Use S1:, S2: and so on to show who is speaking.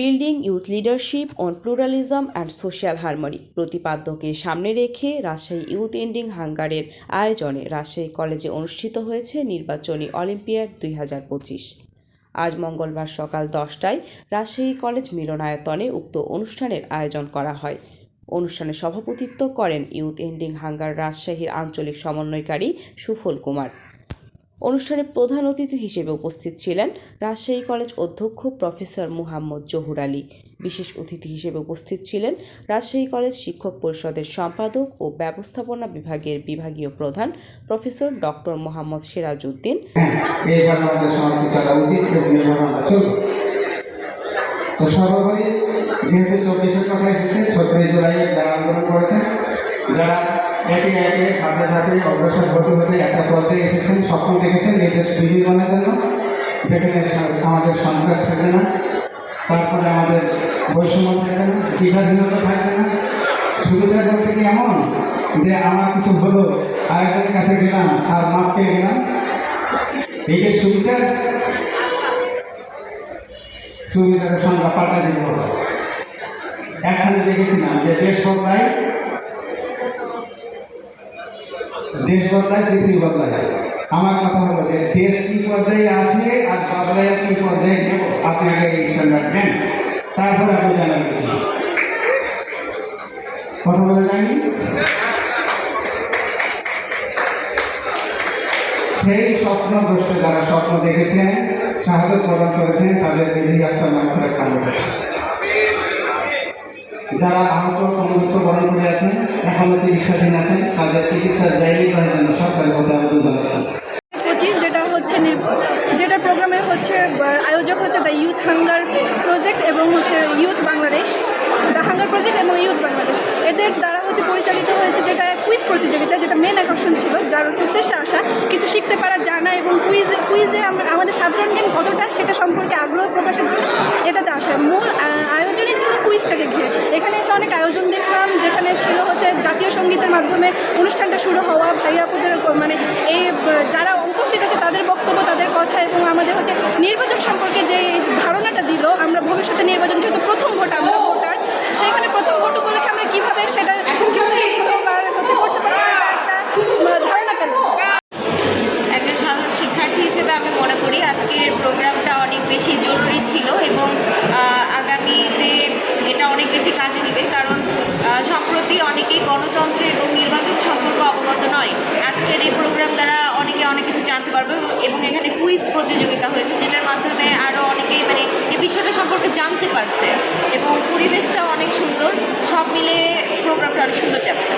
S1: Building youth leadership on pluralism and social harmony প্রতিপাদ্যকে সামনে রেখে Rajshahi youth ending হাঙ্গারের আয়োজনে রাজশাহী কলেজে অনুষ্ঠিত হয়েছে নির্বাচনী অলিম্পিয়াড দুই হাজার পঁচিশ। আজ মঙ্গলবার সকাল দশটায় রাজশাহী কলেজ মিলনায়তনে উক্ত অনুষ্ঠানের আয়োজন করা হয়। অনুষ্ঠানে সভাপতিত্ব করেন ইউথ এন্ডিং হাঙ্গার রাজশাহীর আঞ্চলিক সমন্বয়কারী সুফল কুমার। অনুষ্ঠানে প্রধান অতিথি হিসেবে উপস্থিত ছিলেন রাজশাহী কলেজ অধ্যক্ষ প্রফেসর মুহাম্মদ জহুর আলী। বিশেষ অতিথি হিসেবে উপস্থিত ছিলেন রাজশাহী কলেজ শিক্ষক পরিষদের সম্পাদক ও ব্যবস্থাপনা বিভাগের বিভাগীয় প্রধান প্রফেসর ডক্টর মোহাম্মদ
S2: সতেরোই জুলাই যারা আন্দোলন করেছেন, যারা একে একে ধাপে ধাপে অগ্রসর হতে হতে একটা পর্যায়ে এসেছেন, স্বপ্ন দেখেছেন এই দেশ বিনির্মাণের জন্য যেখানে সা- আমাদের সন্ত্রাস থাকবে না। তারপরে আমাদের বৈষম্য থাকবে না, বিচারহীনতা থাকবে না। সুবিধা বলতে কি এমন? যে আমার কিছু হলো, আরেকজনের কাছে গেলাম আর মাপ পেয়ে গেলাম। এই যে সুবিচার সুবিচারের সংখ্যা পাল্টা দিতে হবে। এখানে দেখেছিলাম যে দেশ বদলায় দেশ বদলায়, পৃথিবী বদলায়। আমার কথা হলো যে, দেশ কি পর্যায়ে আছে আর বদলায় কি পর্যায়ে আপনি আগে এই স্ট্যান্ডার্ড দেন তারপরে আপনি জানাবেন কথা বলে যায়নি? সেই স্বপ্নগ্রস্ত যারা স্বপ্ন দেখেছেন, শাহাদত প্রদান করেছেন তাদের আত্মার নাম করে কান্ড করছে যারা আহত কমযুক্ত বরণ করে আছেন, এখনও চিকিৎসাধীন আছেন, তাদের চিকিৎসার ব্যয় করার জন্য সরকারের মধ্যে আবেদন জানাচ্ছেন
S3: পঁচিশ, যেটা হচ্ছে যেটা প্রোগ্রামে হচ্ছে আয়োজক হচ্ছে দ্য ইউথ হাঙ্গার প্রজেক্ট এবং হচ্ছে youth Bangladesh the hunger project এবং ইউথ বাংলাদেশ এদের দ্বারা হচ্ছে পরিচালিত হয়েছে যেটা কুইজ প্রতিযোগিতা, যেটা মেন আকর্ষণ ছিল, যার উদ্দেশ্যে আসা কিছু শিখতে পারা জানা এবং কুইজে কুইজে আমাদের সাধারণ জ্ঞান কতটা সেটা সম্পর্কে আগ্রহ প্রকাশের জন্য এটাতে আসা। মূল আয়োজনই ছিল কুইজটাকে ঘিরে। এখানে এসে অনেক আয়োজন দেখলাম, যেখানে ছিল হচ্ছে জাতীয় সঙ্গীতের মাধ্যমে অনুষ্ঠানটা শুরু হওয়া, ভাইয়াপুদের মানে এই যারা উপস্থিত আছে তাদের বক্তব্য, তাদের কথা এবং আমাদের হচ্ছে নির্বাচন সম্পর্কে যে ধারণাটা দিল, আমরা ভবিষ্যতে নির্বাচন যেহেতু প্রথম ভোট, আমরা ভোটার সেখানে প্রথম ভোট উপলক্ষে আমরা কীভাবে সেটা হচ্ছে করতে পারি ধারণা পেলাম।
S4: করি। আজকের প্রোগ্রামটা অনেক বেশি জরুরি ছিল এবং আগামীতে এটা অনেক বেশি কাজে দিবে কারণ সম্প্রতি অনেকেই গণতন্ত্র এবং নির্বাচন সম্পর্কে অবগত নয়। আজকের এই প্রোগ্রাম দ্বারা অনেকে অনেক কিছু জানতে পারবে এবং এখানে কুইজ প্রতিযোগিতা হয়েছে যেটার মাধ্যমে আরও অনেকেই মানে এই বিষয়টা সম্পর্কে জানতে পারছে এবং পরিবেশটাও অনেক সুন্দর। সব মিলে প্রোগ্রামটা অনেক সুন্দর যাচ্ছে।